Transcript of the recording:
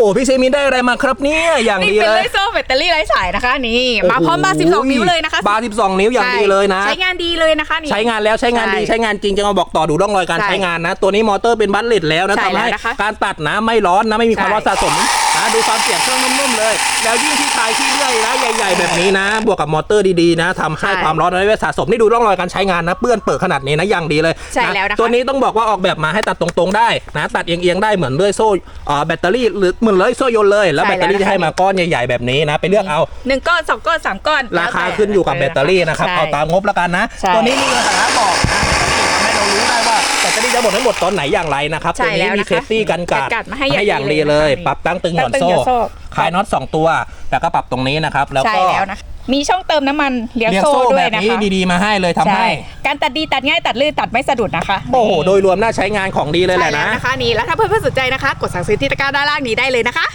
โอ้พี่เซมินได้อะไรมาครับเนี่ยอย่างนี่ดีเป็นเลเลยเซอร์แบตเตอรี่ไร้สายนะคะนี่มาพร้อมบาร์โโห12 นิ้วเลยนะคะบาร์12 นิ้วอย่างดีเลยนะ ใช้งานดีเลยนะคะนี่ ใช้งานแล้วใช้งานดีใช่ใช้งานจริงจะมาบอกต่อดูร่องรอยการใช่ใช้งานนะ ตัวนี้มอเตอร์เป็นบัตเลตแล้วนะใช่ทำให้แล้วนะคะการตัดนะไม่ร้อนนะไม่มีความใช่ร้อนสะสม นะดูความเสียงเครื่องนุ่มๆเลย แล้วยิ่งที่คลายที่เลื่อยนะใหญ่ๆ แบบนี้นะ บวกกับมอเตอร์ดีๆนะทำให้ใช่ความร้อนไม่สะสมนี่ดูร่องรอยการใช้งานนะเปื้อนเปิดขนาดนี้นะอย่างดีเลยใช่แล้วนะคะตัวนี้ต้องบอกว่าออกแบบมาให้ตัดตรงๆได้นะตัดเอียงๆได้เหมือนเลื่อยโซ่อ่าแบตเตอรี่หรือเหมือนเลื่อยโซ่ยนต์เลย แล้วใช่แบตเตอรี่แล้วนะคะที่ให้มาก้อนใหญ่ๆแบบนี้นะไปเลือกเอาหนึ่งก้อนสองก้อนสามก้อนราคาแล้วแต่ขึ้นอยู่กับแบตเตอรี่นะครับใช่เอาตามงบแล้วกันนะใช่ตัวนี้มีสาระ จะหมดทั้งหมดตอนไหนอย่างไรนะครับใช่ตัวนี้แล้วมีนะคะเซฟตี้กันกัดกันกัดมาให้ให้อย่างดีเลย ปรับตั้งตึงหย่อนตั้งตึงโซ่หย่อนโซ่คลายน็อตสองตัว แล้วก็ปรับตรงนี้นะครับ แล้วใช่ก็แล้วนะคะมีช่องเติมน้ำมันเลี้ยวเรียงโซ่โซ่ด้วแบยบนะนี้คะดีๆมาให้เลยทำใช่ให้ การตัดดีตัดง่ายตัดลื่นตัดไม่สะดุดนะคะ โอ้โห โดยรวมน่าใช้งานของดีเลยแหใช่ละแล้วนะนะคะนี่แล้วถ้าเพื่อนๆสนใจนะคะ กดสั่งซื้อที่ตะกร้าด้านล่างนี้ได้เลยนะคะ